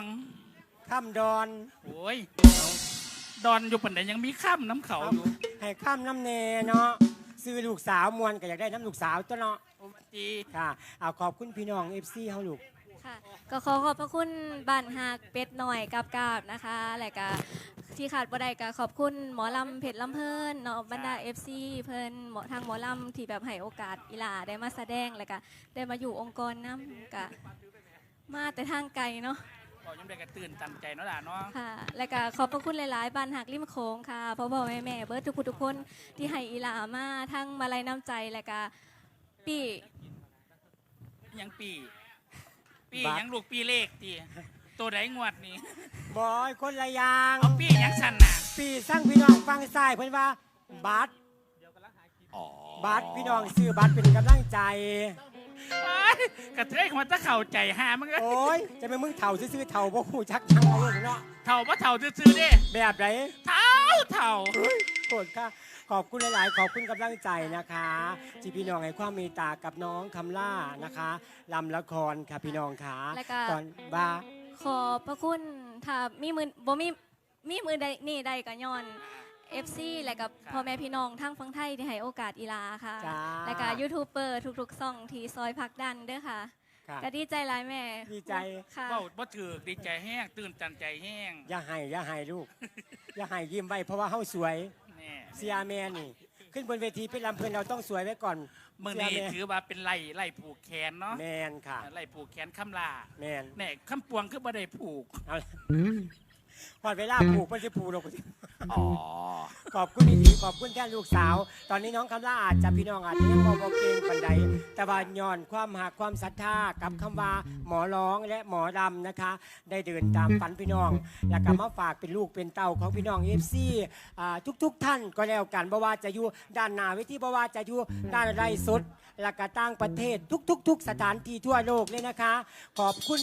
งข้ามดอนโอ้ยดอนอยู่ปันไหนยังมีข้ามน้ำเขาอยู่ให้ข้ามน้ำเนเนาะซื้อลูกสาวมวนก็อยากได้น้ำลูกสาวตัวเนาะโอ้จีค่ะเอาขอบคุณพี่น้องเอฟซีเฮาลูก ค่ะ ก็ขอขอบพระคุณบ้านหักเป็ดหน่อยกับกาบนะคะและก็ที่ขาดบ่ได้ก็ขอบคุณหมอลำเพชรลำเพิ่นเนาะบรรดา FC เพิ่นหมอทางหมอลำที่แบบให้โอกาสอีหลาได้มาแสดงแล้วก็ได้มาอยู่องค์กรน้ำกะมาแต่ทางไกลเนาะ บอกยังได้กระตื่นตันใจเนาะล่ะเนาะค่ะ และก็ขอบพระคุณหลายๆบ้านหักริมโขงค่ะพ่อพ่อแม่แม่เบิร์ดทุกคนทุกคนที่ให้อีหลามาทั้งมาลัยน้ำใจและก็ปียังปี ปีบัก ยังลูกปีเลขตีตัวไหนงวดนี่บอยคนละอยาง เอาปียังสั่นน่ะปีสร้างพี่น้องฟังซ้ายเพิ่นว่าบัตรบัตรพี่น้องซื้อบัตรเป็นกำลังใจ เอ้ยกระเทยมันจะเข้าใจหามันก็โอ้ยจะเป็นมึงเถ่าซื้อๆเถ่าบ่ฮู้จักจังเอาลูกเนาะเท่าบ่เท่าซื่อๆเด้แบบไหนเท่าเท่าโกรธค่ะ ขอบคุณหลาย ๆ ขอบคุณกำลังใจนะคะที่พี่น้องให้ความเมตตากับน้องคำล่านะคะลำละครค่ะพี่น้องค่ะแล้วก็ ตอนว่าขอบพระคุณถ้ามีมือบ่มีมีมือใดนี่ใดก็ย้อน FC และกับพ่อแม่พี่น้องทั้งฝั่งไทยที่ให้โอกาสอีลาค่ะ จ้า และก็ยูทูบเบอร์ทุกๆซ่องที่ซอยพักดันเด้อค่ะค่ะก็ดีใจหลายแม่ดีใจค่ะเบ้าบ่ถือดีใจแห้งตื่นตันใจแห้งอย่าให้อย่าให้ลูก อย่าให้ยิ้มไว้เพราะว่าเฮาสวยแน่เสียแม่นี่ ขึ้นบนเวทีเป็นลำเพลินเราต้องสวยไว้ก่อนมื่อเสียนี้แม่ถือว่าเป็นไล่ไล่ผูกแขนเนาะแมนค่ะ ไล่ผูกแขนคำลาแมนแน่คำปวงคือบ่ได้ผูกเอา พอดเวลาผูกมันจะผูกหรอกอ๋อ ขอบคุณดีๆขอบคุณแท่ลูกสาว ตอนนี้น้องคำล่าอาจจะพี่น้องอาจจะยังมองบ่เก่งปันใดแต่ว่าย้อนความหักความศรัทธากับคำว่าหมอร้องและหมอรำนะคะ ได้เดินตามฝันพี่น้อง แล้วก็มาฝากเป็นลูกเป็นเต้าของพี่น้องเอฟซีทุกๆ ท่านก็แล้วกันบ่ว่าจะอยู่ด้านหน้าเวทีบ่ว่าจะอยู่ด้านไรสุดและก็ต่างประเทศทุก ๆ ทุกสถานที่ทั่วโลกเลยนะคะ ขอบคุณ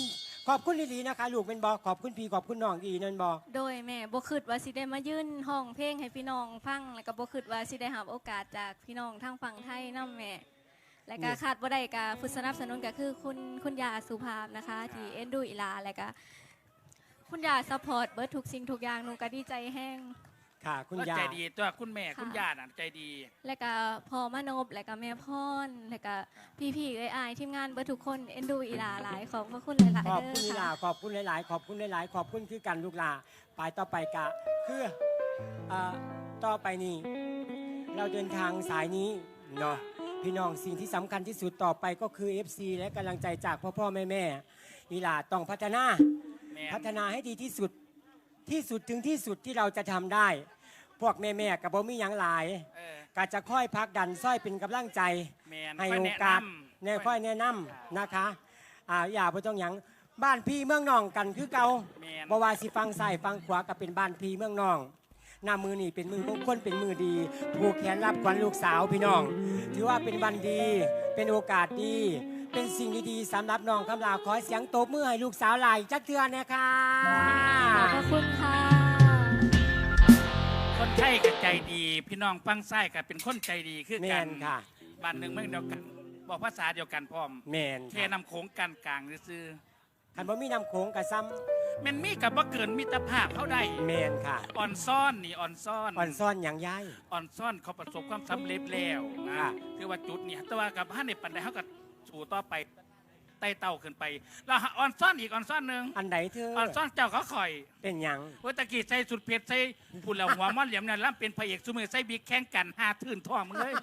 ขอบคุณดีๆนะคะ ลูกเป็นบอกขอบคุณพี่ขอบคุณน้องอีนั่นบอก โดยแม่บ่คิดว่าสิได้มายื่นห้องเพลงให้พี่น้องฟังแล้วก็บ่คิดว่าสิได้รับโอกาสจากพี่น้องทางฝั่งไทยนํแม่ และก็ขาดบ่ได้ก็ผู้สนับสนุนก็คือคุณคุณยาสุภาพนะคะที่เอ็นดูอีหลาและก็คุณยาซัพพอร์ตเบิดทุกสิ่งทุกอย่างหนูก็ดีใจแห้ง ค่ะ คุณแล้วยา ใจดีตัวคุณแม่ค่ะคุณย่าน่ะใจดี และก็พอมานบและก็แม่พรและก็พี่ๆเอ้ยอายทีมงานเบิดทุกคนเอ็นดูอีหลาหลายขอบพระคุณหลายขๆอบเด้คุณอหลาค่ะ ขอบคุณหลาย ๆ ขอบคุณหลาย ๆ ขอบคุณคือกันลูกหลาไปต่อไปกะคืออ่าต่อไปนี้ เราเดินทางสายนี้เนาะพี่น้องสิ่งที่สำคัญที่สุดต่อไปก็คือ FC และกำลังใจจากพ่อพ่อแม่แม่อีหลาต้องพัฒนา แม่พัฒนาให้ดีที่สุดที่สุดถึงที่สุดที่เราจะทำได้ พวกแม่แม่ๆกับบ่มีหยังหลายเออ ก็จะค่อยพักดันซ้อยเป็นกำลังใจ แม่นให้ค่ยโอแนะกาสนำแน่ค่อยแนะนำนะคะอ่าอย่าไปต้องหยังบ้านพี่เมืองน้องกันคือเก่าแม่น บ่ว่าสิฟังซ้ายฟังขวาก็เป็นบ้านพี่เมืองน้องหน้ามือนี่เป็นมือมงคลเป็นมือดี ผูกแขนรับขวัญลูกสาวพี่น้อง ถือว่าเป็นวันดี เป็นโอกาสดี เป็นสิ่งดีๆสำหรับน้องคำลาขอเสียงตบมือให้ลูกสาวหลายจักเทือนะคะ ขอบพระคุณค่ะคน ไทยก็ใจดี พี่น้องฟังไส้ก็เป็นคนใจดีคือแมกันนค่ะ บ้านหนึ่งเมืองเดียวกัน บอกภาษาเดียวกันพร้อมแมนแค่ค่ะนำโขงกันกลางซื่อคันบ่มีน้ำโขงกับซ้ๆแมันมีกับว่าเกินมิตรภาพเขาได้ำแมนค่ะอ่อนซ่อนนี่อ่อนซ่อน อ่อนซ่อนอย่างย้าย อ่อนซ่อนเขาประสบความสำเร็จแล้วนะค่ะ คือว่าจุดเนี่ยแต่ว่ากับห้าในปันไดเขาก็สู่ต่อไป ไต่เต่าขึ้นไป แล้วอ่อนซ่อนอีกอ่อนซ่อนหนึ่งอันใดเธออ่อนซ่อนเจ้าเขาคอยเป็นหยังว่าตะกี้ใส่สุดเผ็ดใส่พูดแล้วหัวมันเหลี่ยมนั่นล่ำเป็นพระเอกสุมือใส่บิ๊กแข่งกันหาทื่นท่องมึงเลย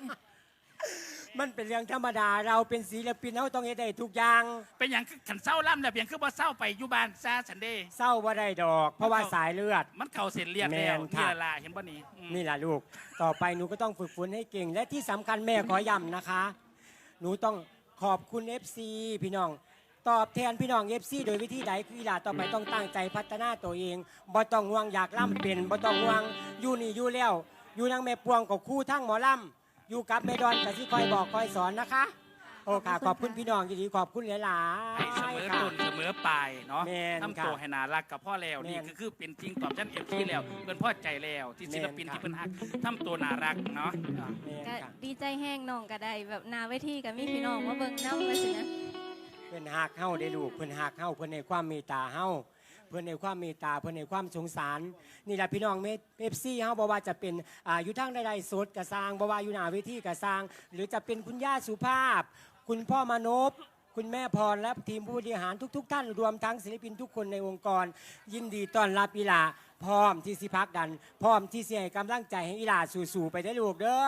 มันเป็นเรื่องธรรมดาเราเป็นศิลปินเราต้องเฮ็ดได้ทุกอย่างเป็นอย่างคือขันเศร้าล่ำแล้วเพียงคือว่าเศร้าไปอยู่บ้านซาสันเดย์เศร้าว่าได้ดอก เพราะว่าสายเลือด มันเข่าเส้นเลียดแล้วแม่นค่ะ นี่ละลาเห็นป่ะนี่อืมนี่แหละลูก ต่อไปหนูก็ต้องฝึกฝนให้เก่ง และที่สำคัญแม่ขอย้ำนะคะ หนูต้อง ขอบคุณ FC พี่น้อง ตอบแทนพี่น้อง FC โดยวิธีใดคือหลาต่อไปต้องตั้งใจพัฒนาตัวเองบ่ต้องห่วงอยากล่ำเป็นบ่ต้องห่วงอยู่นี่อยู่แล้วอยู่นางแม่ปวงกับคู่ทั้งหมอล่ำอยู่กับแม่ดอนกับที่คอยบอกคอยสอนนะคะ โอ้ค่ะขอบคุณพี่น้องดีๆขอบคุณหลายให้เสมอๆค่ะ ต้นเสมอปลายเนาะแม่นทำตัวค่ะให้น่ารักกับพ่อแล้วแม่นี่นคือคือเป็นจริงตอบฉันเอฟซีแล้วเพิ่นพ่อใจแล้วที่ศิลปินแม่นค่ะ ที่เพิ่นฮักทำตัวน่ารักเนาะอะแม่นก็ค่ะดีใจแห้งน้องก็ได้แบบหนาเวทีกับมีพี่น้องมาเบิ่งน้ำมาสินะพิ่นหักเฮาได้ลูกเพิ่นหักเฮาเพิ่นในความเมตตาเฮาเพิ่นในความเมตตาเพิ่นในความสงสารนี่แหละพี่น้องเมเอฟซีเฮาบ่ว่าจะเป็นอ่าอยู่ทางใดๆสดกระสร้างบ่ว่าอยู่หน้าเวทีกระสร้าง หรือจะเป็นคุณย่าสุภาพ คุณพ่อมานพคุณแม่พรและทีมผู้บริหารทุก ๆ ท่านรวมทั้งศิลปินทุกคนในองค์กร ยินดีต้อนรับอีหลาพร้อมที่สิพักดัน พร้อมที่สิให้กำลังใจให้อีหลาสู่ๆไปได้อลูกเด้อ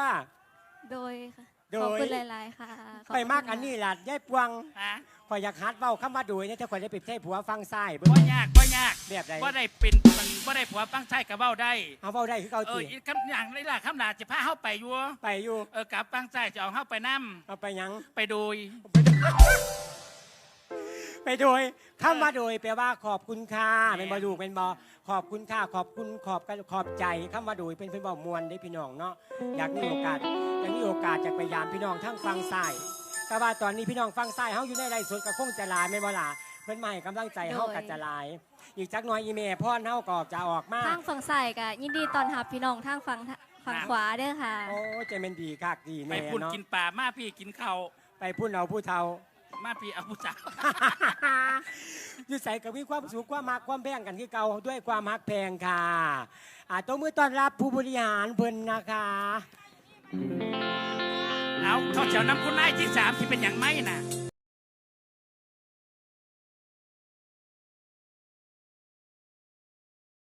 โดยค่ะโดยขอบคุณหลายๆค่ะขบไปคุณมากอันนี้ล่ะยายปวงฮะข่อยอยากฮัดเว้าคำว่าโดยเนี่ยถ้าข่อยได้ไปเทผัวฟังซ้ายเบิ่งบ่ยากบ่ยากแบบใด บ่ได้เป็นมัน บ่ได้ผัวตั้งใจกับเบ้าได้ เอาเว้าได้คือเก่าเอติออีกคำอย่างนี้ล่ะคำหนาจะพาเฮาไปอยู่ไปอยู่เออกลับตั้งใจจะเอาเฮาไปนํเอาไปหยังไปโดยไปโดยคำว่าโดยแปลว่าขอบคุณค่ะเป็นบ่ลูกเป็นบ่ขอบคุณค่ะขอบคุณขอบกันขอบใจคำว่าโดยเป็นเป็นบ่มวลได้พี่น้องเนาะอยากมีโอกาสอยากมีโอกาสจากไปยามพี่น้องทั้งฟังซ้ายแต่ว่าตอนนี้พี่น้องฟังซ้ายเฮาอยู่ในไร่สดก็คงจะหลายแม่นบ่ล่ะ เพิ่นมาให้กำลังใจเฮาก็จะหลาย อีกจักหน่อยอีเมลพ่อเฮาก็จะออกมาทางฝั่งซ้ายก็ยินดีต้อนรับพี่น้องทางฝั่งฝั่งขวาเด้อค่ะ โอ้ใจแม่นดีคักดีไปแน่พุ่นเนาะกินป่ามาพี่กินข้าวไปพุ่นเอาผู้เฒ่า มาพี่เอาผู้สาว อยู่ใส่ก็มีความสุขความมักความแพงกันคือเก่าด้วยความมักแพงค่ะอ่าตัวมือต้อนรับผู้บริหารเพิ่นนะคะ เอาเขาเฉียวน้ำคุณนายที่สามที่เป็นอย่างไม่น่ะ